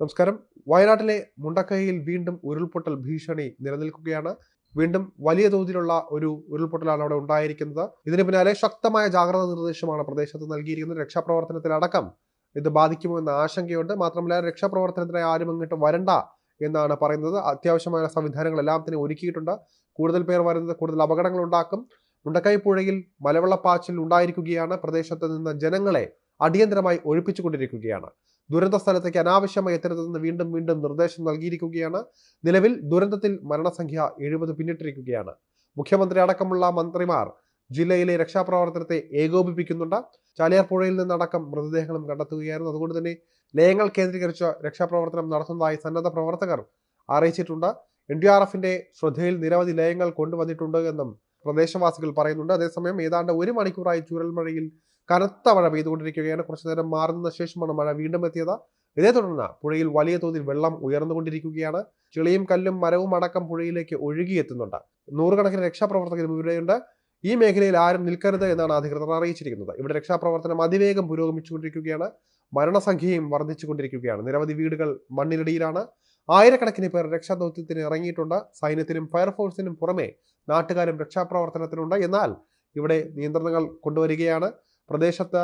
നമസ്കാരം. വയനാട്ടിലെ മുണ്ടക്കയയിൽ വീണ്ടും ഉരുൾപൊട്ടൽ ഭീഷണി നിലനിൽക്കുകയാണ്. വീണ്ടും വലിയ തോതിലുള്ള ഒരു ഉരുൾപൊട്ടലാണ് അവിടെ ഉണ്ടായിരിക്കുന്നത്. ഇതിന് പിന്നാലെ ശക്തമായ ജാഗ്രതാ നിർദ്ദേശമാണ് പ്രദേശത്ത് നൽകിയിരിക്കുന്നത്. രക്ഷാപ്രവർത്തനത്തിലടക്കം ഇത് ബാധിക്കുമോ എന്ന ആശങ്കയുണ്ട്. മാത്രമല്ല രക്ഷാപ്രവർത്തനത്തിനായി ആരും അങ്ങോട്ട് വരണ്ട എന്നാണ് പറയുന്നത്. അത്യാവശ്യമായ സംവിധാനങ്ങൾ എല്ലാം തന്നെ ഒരുക്കിയിട്ടുണ്ട്. കൂടുതൽ പേർ വരുന്നത് കൂടുതൽ അപകടങ്ങൾ ഉണ്ടാക്കും മുണ്ടക്കൈ പുഴയിൽ മലവെള്ളപ്പാച്ചിൽ ഉണ്ടായിരിക്കുകയാണ്. പ്രദേശത്ത് നിന്ന് ജനങ്ങളെ അടിയന്തരമായി ഒഴിപ്പിച്ചുകൊണ്ടിരിക്കുകയാണ്. ദുരന്ത സ്ഥലത്തേക്ക് അനാവശ്യമായി എത്തരുതെന്ന് വീണ്ടും വീണ്ടും നിർദ്ദേശം നൽകിയിരിക്കുകയാണ്. നിലവിൽ ദുരന്തത്തിൽ മരണസംഖ്യ എഴുപത് പിന്നിട്ടിരിക്കുകയാണ്. മുഖ്യമന്ത്രി അടക്കമുള്ള മന്ത്രിമാർ ജില്ലയിലെ രക്ഷാപ്രവർത്തനത്തെ ഏകോപിപ്പിക്കുന്നുണ്ട്. ചാലിയാർ പുഴയിൽ നിന്നടക്കം മൃതദേഹങ്ങളും കണ്ടെത്തുകയായിരുന്നു. അതുകൊണ്ട് തന്നെ ലയങ്ങൾ കേന്ദ്രീകരിച്ച് രക്ഷാപ്രവർത്തനം നടത്തുന്നതായി സന്നദ്ധ പ്രവർത്തകർ അറിയിച്ചിട്ടുണ്ട്. എൻ ഡി ആർ എഫിന്റെ ശ്രദ്ധയിൽ നിരവധി ലയങ്ങൾ കൊണ്ടുവന്നിട്ടുണ്ട് എന്നും പ്രദേശവാസികൾ പറയുന്നുണ്ട് അതേസമയം ഏതാണ്ട് ഒരു മണിക്കൂറായി ചൂരൽമഴയിൽ കനത്ത മഴ പെയ്തുകൊണ്ടിരിക്കുകയാണ്. കുറച്ചു നേരം മാറുന്ന ശേഷമാണ് മഴ വീണ്ടും എത്തിയത്. ഇതേ തുടർന്ന് പുഴയിൽ വലിയ തോതിൽ വെള്ളം ഉയർന്നുകൊണ്ടിരിക്കുകയാണ്. ചെളിയും കല്ലും മരവും അടക്കം പുഴയിലേക്ക് ഒഴുകിയെത്തുന്നുണ്ട്. നൂറുകണക്കിന് രക്ഷാപ്രവർത്തകരും ഇവിടെയുണ്ട്. ഈ മേഖലയിൽ ആരും നിൽക്കരുത് എന്നാണ് അധികൃതർ അറിയിച്ചിരിക്കുന്നത്. ഇവിടെ രക്ഷാപ്രവർത്തനം അതിവേഗം പുരോഗമിച്ചുകൊണ്ടിരിക്കുകയാണ്. മരണസംഖ്യയും വർദ്ധിച്ചുകൊണ്ടിരിക്കുകയാണ്. നിരവധി വീടുകൾ മണ്ണിനടിയിലാണ്. ആയിരക്കണക്കിന് പേർ രക്ഷാദൗത്യത്തിന് ഇറങ്ങിയിട്ടുണ്ട്. സൈന്യത്തിനും ഫയർഫോഴ്സിനും പുറമെ നാട്ടുകാരും രക്ഷാപ്രവർത്തനത്തിനുണ്ട്. എന്നാൽ ഇവിടെ നിയന്ത്രണങ്ങൾ കൊണ്ടുവരികയാണ്. പ്രദേശത്ത്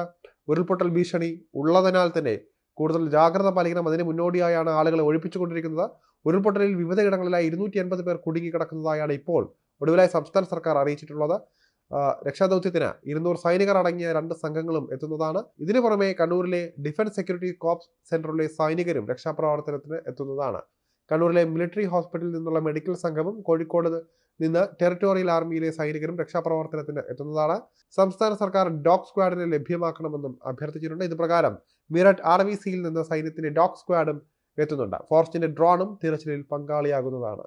ഉരുൾപൊട്ടൽ ഭീഷണി ഉള്ളതിനാൽ തന്നെ കൂടുതൽ ജാഗ്രത പാലിക്കണം. അതിന് മുന്നോടിയായാണ് ആളുകളെ ഒഴിപ്പിച്ചുകൊണ്ടിരിക്കുന്നത്. ഉരുൾപൊട്ടലിൽ വിവിധയിടങ്ങളിലായി ഇരുന്നൂറ്റി അൻപത് പേർ കുടുങ്ങിക്കിടക്കുന്നതായാണ് ഇപ്പോൾ ഒടുവിലായി സംസ്ഥാന സർക്കാർ അറിയിച്ചിട്ടുള്ളത്. രക്ഷാദൗത്യത്തിന് ഇരുന്നൂറ് സൈനികർ അടങ്ങിയ രണ്ട് സംഘങ്ങളും എത്തുന്നതാണ്. ഇതിനു പുറമെ കണ്ണൂരിലെ ഡിഫൻസ് സെക്യൂരിറ്റി കോപ്സ് സെന്ററിലെ സൈനികരും രക്ഷാപ്രവർത്തനത്തിന് എത്തുന്നതാണ്. കണ്ണൂരിലെ മിലിറ്ററി ഹോസ്പിറ്റലിൽ നിന്നുള്ള മെഡിക്കൽ സംഘവും കോഴിക്കോട് നിന്ന് ടെറിട്ടോറിയൽ ആർമിയിലെ സൈനികരും രക്ഷാപ്രവർത്തനത്തിന് എത്തുന്നതാണ്. സംസ്ഥാന സർക്കാർ ഡോഗ് സ്ക്വാഡിനെ ലഭ്യമാക്കണമെന്നും അഭ്യർത്ഥിച്ചിട്ടുണ്ട്. ഇതുപ്രകാരം മീററ്റ് ആർ വി സിയിൽ നിന്ന് സൈന്യത്തിന്റെ ഡോഗ് സ്ക്വാഡും എത്തുന്നുണ്ട്. ഫോറസ്റ്റിന്റെ ഡ്രോണും തിരച്ചിലിൽ പങ്കാളിയാകുന്നതാണ്.